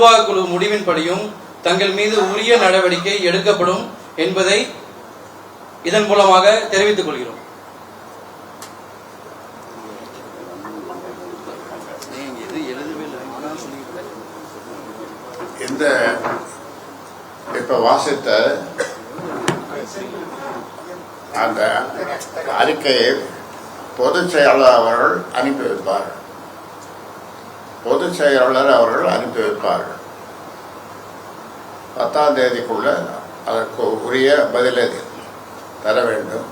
நிர்வாக குழு முடிவின்படியும் தங்கள் மீது உரிய நடவடிக்கை எடுக்கப்படும் என்பதை இதன் மூலமாக தெரிவித்துக் கொள்கிறோம். இந்த இப்ப வாசித்த அந்த அறிக்கையை பொதுச் செயலாளர் அவர்கள் அனுப்பி வைப்பார்கள் பொதுச் செயலாளர் அவர்கள் அனுப்பி வைப்பார்கள் பத்தாம் தேதிக்குள்ள அதற்கு உரிய பதிலை தர வேண்டும்.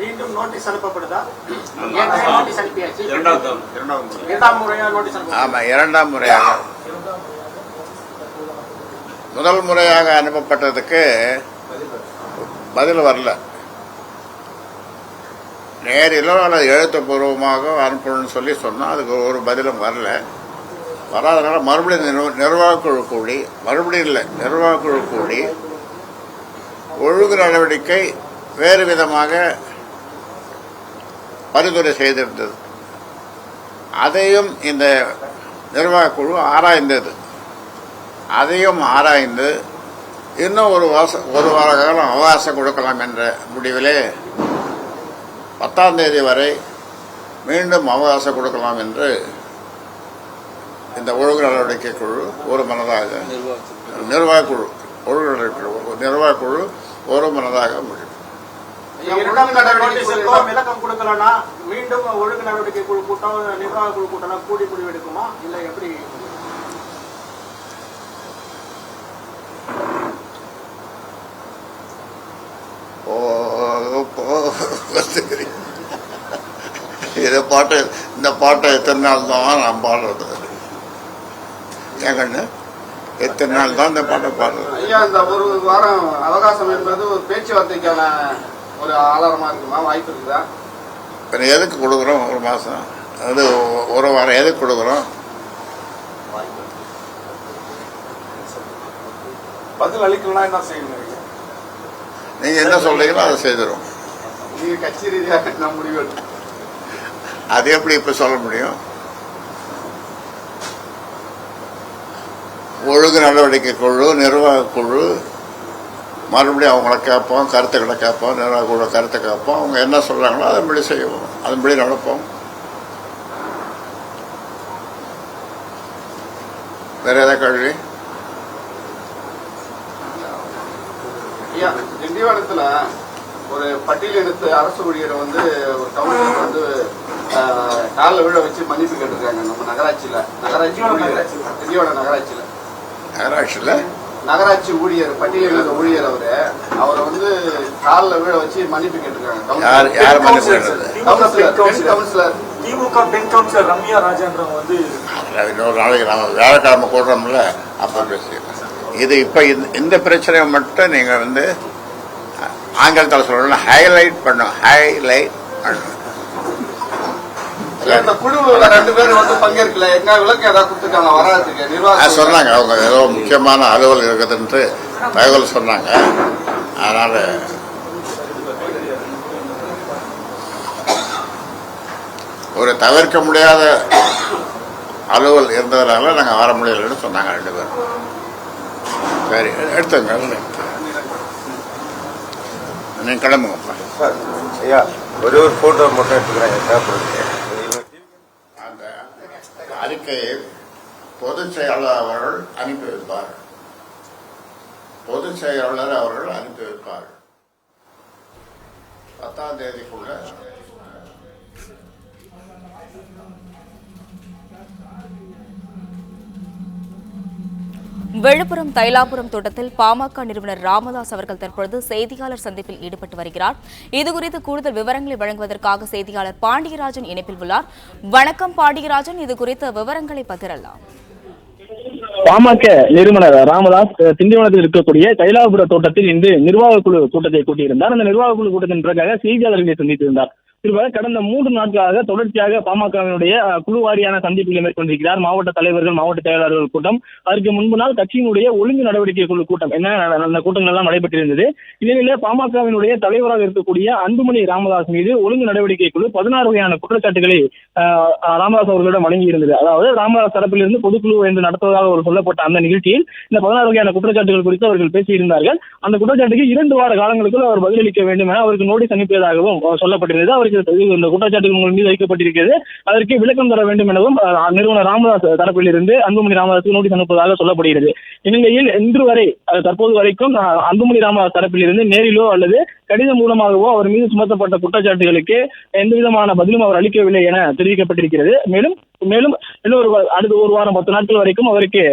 மீண்டும் நோட்டீஸ் அனுப்பப்படுதா? ஏற்கனவே நோட்டீஸ் அனுப்பியாச்சு? இரண்டாம் ஆமா இரண்டாம் முறையாக. முதல் முறையாக அனுப்பப்பட்டதுக்கு பதில் வரல. நேரிலோ அல்லது எழுத்துப்பூர்வமாக அனுப்பணும்னு சொல்லி சொன்னால் அதுக்கு ஒரு பதிலும் வரல. வராதனால மறுபடியும் நிர்வ- நிர்வாகக்குழு கூடி மறுபடியும் இல்லை நிர்வாகக்குழு கூடி ஒழுங்கு நடவடிக்கை வேறு விதமாக பரிந்துரை செய்திருந்தது. அதையும் இந்த நிர்வாகக்குழு ஆராய்ந்தது. அதையும் ஆராய்ந்து இன்னும் ஒரு வாச ஒரு வார காலம் அவகாசம் கொடுக்கலாம் என்ற முடிவிலே பத்தாம் தேதி வரை மீண்டும் அவகாசம் கொடுக்கலாம் என்று இந்த ஒழுங்கு நடவடிக்கை குழு ஒரு மனதாக நிர்வாகக்குழு ஒழுங்கு நடவடிக்கை குழு நிர்வாகக்குழு ஒரு மனதாக நோட்டீஸுக்கும் விளக்கம் கொடுக்கலனா மீண்டும் ஒழுங்கு நடவடிக்கை குழு கூட்டம் நிர்வாக குழு கூட்டம் கூடி முடிவு எடுக்குமா இல்ல எப்படி சரி. இதை பாட்டு இந்த பாட்டை எத்தனை நாள் தான் நான் பாடுறது? ஏன் கண்ணு? எத்தனை நாள் தான் இந்த பாட்டை பாடுறது? ஐயா இந்த ஒரு வாரம் அவகாசம் என்பது ஒரு பேச்சுவார்த்தைக்கான ஒரு ஆதாரமா இருக்குமா? வாய்ப்பு இருக்குதா? இப்போ எதுக்கு கொடுக்குறோம் ஒரு மாதம் அது ஒரு வாரம் எதுக்கு கொடுக்குறோம்? பதில் அளிக்கலனா என்ன செய்யணும் நீங்கள் என்ன சொல்றீங்களோ அதை செய்திடும் நீங்க கட்சி ரீதியாக நான் முடிவு எடுக்கணும். அது எப்படி இப்போ சொல்ல முடியும்? ஒழுங்கு நடவடிக்கை குழு நிர்வாக குழு மறுபடியும் அவங்கள கேட்போம் கருத்துக்களை கேட்போம் நிர்வாக குழு கருத்தை கேட்போம். அவங்க என்ன சொல்கிறாங்களோ அதன்படி செய்வோம். அதன்படி நடப்போம். வேற ஏதாவது கேள்வி? திண்டிவனத்தில் ஒரு பட்டியலினத்து அரசு ஊழியரை வந்து ஒரு கவுன்சிலர் வந்து காலில் விழ வச்சு மன்னிப்பு கேட்டிருக்காங்க நம்ம நகராட்சியில. நகராட்சி நகராட்சியில. நகராட்சியில். நகராட்சி ஊழியர் பட்டியலினத்த ஊழியர் அவரு அவரை வந்து காலில் விழ வச்சு மன்னிப்பு கேட்டிருக்காங்க. திமுக பெண் கவுன்சிலர் ரம்யா ராஜேந்திரன் வந்து இன்னொரு நாளைக்கு நம்ம வியாழக்கிழமை கூடுறோம்ல அப்போ பேசிக்கலாம். இது இப்போ இந்த இந்த பிரச்சனையை மட்டும் நீங்கள் வந்து ஆங்கிலத்தில் சொல்லணும் ஹைலைட் பண்ணும் ஹைலைட் பண்ணும் இந்த குழுவுல ரெண்டு பேரும் வந்து பங்கேற்கல. எங்க விளக்கு ஏதாவது கொடுத்துருக்காங்க? வராதுக்கு. அது நிர்வாகம் சொன்னாங்க. அவங்க ஏதோ முக்கியமான அலுவல் இருக்குதுன்ட்டு தகவல் சொன்னாங்க. அதனால ஒரு தவிர்க்க முடியாத அலுவல் இருந்ததுனால நாங்கள் வர முடியலைன்னு சொன்னாங்க ரெண்டு பேரும். சரி எடுத்துங்க நீங்கள் கிளம்புங்கப்பா ஐயா ஒரே ஒரு போட்டோ மட்டும் எடுத்துக்கிறேன். அந்த அறிக்கையை பொதுச் செயலாளர் அவர்கள் அனுப்பி வைப்பார்கள். பொதுச் செயலாளர் அவர்கள் அனுப்பி வைப்பார்கள். பத்தாம் தேதிக்குள்ள விழுப்புரம் தைலாபுரம் தோட்டத்தில் பாமக நிறுவனர் ராமதாஸ் அவர்கள் தற்பொழுது செய்தியாளர் சந்திப்பில் ஈடுபட்டு வருகிறார். இதுகுறித்து கூடுதல் விவரங்களை வழங்குவதற்காக செய்தியாளர் பாண்டியராஜன் இணைப்பில் உள்ளார். வணக்கம் பாண்டியராஜன் இது குறித்த விவரங்களை பகிரலாம். பாமக நிறுவனர் ராமதாஸ் திண்டிவனத்தில் இருக்கக்கூடிய தைலாபுர தோட்டத்தில் இன்று நிர்வாக குழு கூட்டத்தை கூட்டியிருந்தார். அந்த நிர்வாக குழு கூட்டத்தின் பிறகாக செய்தியாளர்களை சந்தித்திருந்தார். திரும்ப கடந்த மூன்று நாட்களாக தொடர்ச்சியாக பாமகவினுடைய குழு வாரியான சந்திப்புகளை மேற்கொண்டிருக்கிறார். மாவட்ட தலைவர்கள் மாவட்ட செயலாளர்கள் கூட்டம். அதற்கு முன்பு நாள் கட்சியினுடைய ஒழுங்கு நடவடிக்கை குழு கூட்டம். என்ன அந்த கூட்டங்கள் எல்லாம் நடைபெற்றிருந்தது. இதிலே பாமகவினுடைய தலைவராக இருக்கக்கூடிய அன்புமணி ராமதாஸ் மீது ஒழுங்கு நடவடிக்கை குழு பதினாறு வகையான குற்றச்சாட்டுகளை ராமதாஸ் அவர்களிடம் வழங்கி இருந்தது அதாவது ராமதாஸ் தரப்பிலிருந்து பொதுக்குழு என்று நடத்துவதாக ஒரு சொல்லப்பட்ட அந்த நிகழ்ச்சியில் இந்த பதினாறு வகையான குற்றச்சாட்டுகள் குறித்து அவர்கள் பேசியிருந்தார்கள். அந்த குற்றச்சாட்டுக்கு இரண்டு வார காலங்களுக்குள் அவர் பதிலளிக்க வேண்டும் என அவருக்கு நோட்டீஸ் அனுப்பியதாகவும் சொல்லப்பட்டிருந்தது. அவருக்கு இந்த குற்றச்சாட்டுகள் உங்கள் மீது வைக்கப்பட்டிருக்கிறது. அதற்கு விளக்கம் தர வேண்டும் எனவும் நிறுவனர் ராமதாஸ் தரப்பில் இருந்து அன்புமணி ராமதாஸுக்கு நோட்டீஸ் அனுப்புவதாக சொல்லப்படுகிறது. இந்நிலையில் இன்று வரை தற்போது வரைக்கும் அன்புமணி ராமதாஸ் தரப்பில் இருந்து நேரிலோ அல்லது கடிதம் மூலமாகவோ அவர் மீது சுமத்தப்பட்ட குற்றச்சாட்டுகளுக்கு எந்த விதமான பதிலும் அவர் அளிக்கவில்லை என தெரிவிக்கப்பட்டிருக்கிறது. மேலும் மேலும் இன்னொரு அடுத்த ஒரு வாரம் பத்து நாட்கள் வரைக்கும் அவருக்கு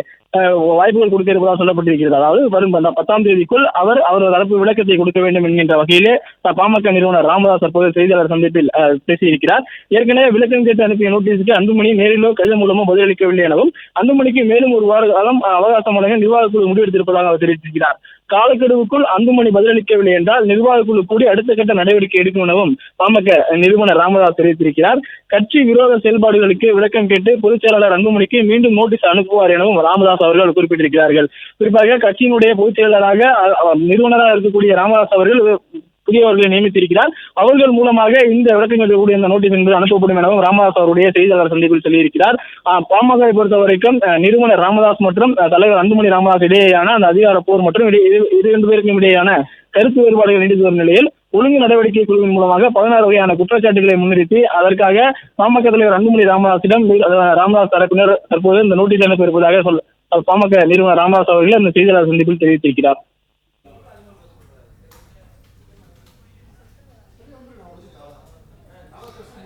வாய்ப்புகள் கொடுத்திருப்பதாக சொல்லப்பட்டிருக்கிறது. அதாவது வரும் அந்த பத்தாம் தேதிக்குள் அவர் அவரது தரப்பு விளக்கத்தை கொடுக்க வேண்டும் என்கின்ற வகையிலே பாமக நிறுவனர் ராமதாஸ் தற்போது செய்தியாளர் சந்திப்பில் பேசியிருக்கிறார். ஏற்கனவே விளக்கம் கேட்டு அனுப்பிய நோட்டீஸுக்கு அன்புமணி நேரிலோ கடிதம் மூலமோ பதிலளிக்கவில்லை எனவும் அன்புமணிக்கு மேலும் ஒரு வார காலம் அவகாசம் வழங்க நிர்வாகக்குழு முடிவெடுத்திருப்பதாக அவர் தெரிவித்திருக்கிறார். காலக்கெடுவுக்குள் அன்புமணி பதிலளிக்கவில்லை என்றால் நிர்வாக குழு கூடி அடுத்த கட்ட நடவடிக்கை எடுக்கும் எனவும் பாமக நிறுவனர் ராமதாஸ் தெரிவித்திருக்கிறார். கட்சி விரோத செயல்பாடுகளுக்கு விளக்கம் கேட்டு பொதுச் செயலாளர் அன்புமணிக்கு மீண்டும் நோட்டீஸ் அனுப்புவார் எனவும் ராமதாஸ் அவர்கள் குறிப்பிட்டிருக்கிறார்கள். குறிப்பாக கட்சியினுடைய பொதுச் செயலாளராக நிறுவனராக இருக்கக்கூடிய ராமதாஸ் அவர்கள் புதியவர்களை நியமித்திருக்கிறார். அவர்கள் மூலமாக இந்த விளக்கங்கள் கூடிய இந்த நோட்டீஸ் என்பது அனுப்பப்படும் எனவும் ராமதாஸ் அவருடைய செய்தியாளர் சந்திப்பில் சொல்லியிருக்கிறார். பாமகவை பொறுத்த வரைக்கும் நிறுவனர் ராமதாஸ் மற்றும் தலைவர் அன்புமணி ராமதாஸ் இடையேயான அந்த அதிகார போர் மற்றும் இரு இரண்டு பேருக்கும் இடையேயான கருத்து வேறுபாடுகள் நீடித்து வரும் நிலையில் ஒழுங்கு நடவடிக்கை குழுவின் மூலமாக பதினாறு வகையான குற்றச்சாட்டுகளை முன்னிறுத்தி அதற்காக பாமக தலைவர் அன்புமணி ராமதாஸிடம் ராமதாஸ் தரப்பினர் தற்போது இந்த நோட்டீஸ் அனுப்பியிருப்பதாக சொல் பாமக நிறுவனர் ராமதாஸ் அவர்கள் அந்த செய்தியாளர் சந்திப்பில் தெரிவித்திருக்கிறார்.